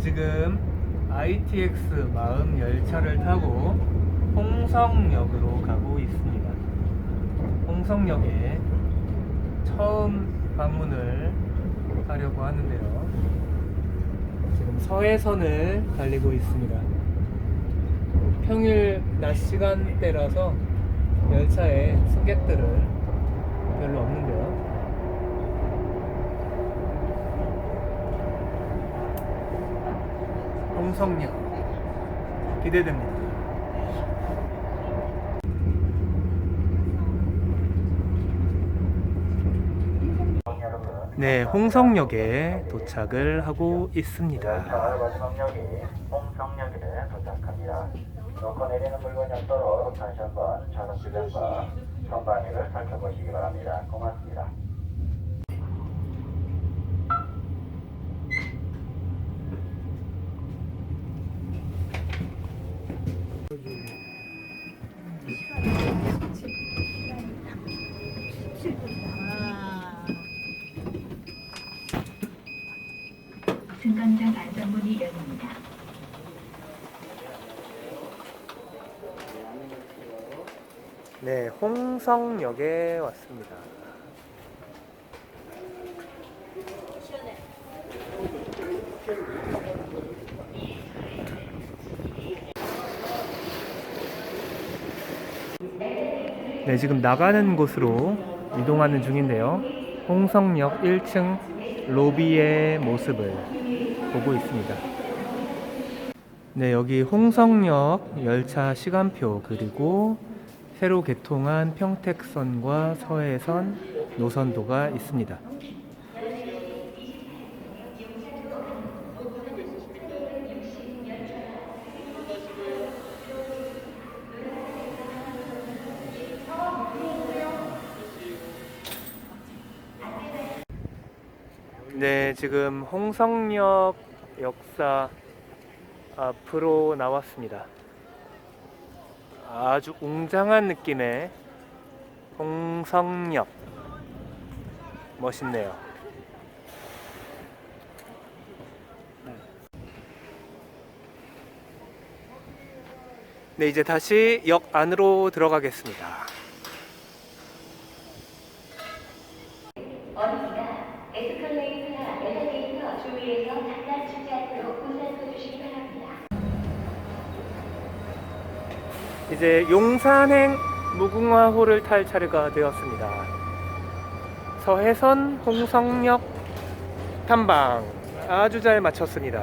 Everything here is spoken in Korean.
지금 ITX 마음 열차를 타고 홍성역으로 가고 있습니다. 홍성역에 처음 방문을 하려고 하는데요. 지금 서해선을 달리고 있습니다. 평일 낮 시간대라서 열차에 승객들은 별로 없는데요. 홍성역 기대됩니다. 네, 홍성역에 도착을 하고 있습니다. 자, 마지막역이 홍성역에 도착합니다. 놓고 내리는 물건이 없도록 다시 한번 차선 주변과 전방위를 살펴보시기 바랍니다. 고맙습니다. 승강장 안전문이 열립니다. 네, 홍성역에 왔습니다. 네, 지금 나가는 곳으로 이동하는 중인데요. 홍성역 1층 로비의 모습을 보고 있습니다. 네, 여기 홍성역 열차 시간표 그리고 새로 개통한 평택선과 서해선 노선도가 있습니다. 네, 지금 홍성역 역사 앞으로 나왔습니다. 아주 웅장한 느낌의 홍성역 멋있네요. 네, 이제 다시 역 안으로 들어가겠습니다. 어린이가 에스컬레이터나 주위에서 장난치지 않도록 보살펴 주시기 바랍니다. 이제 용산행 무궁화호를 탈 차례가 되었습니다. 서해선 홍성역 탐방 아주 잘 마쳤습니다.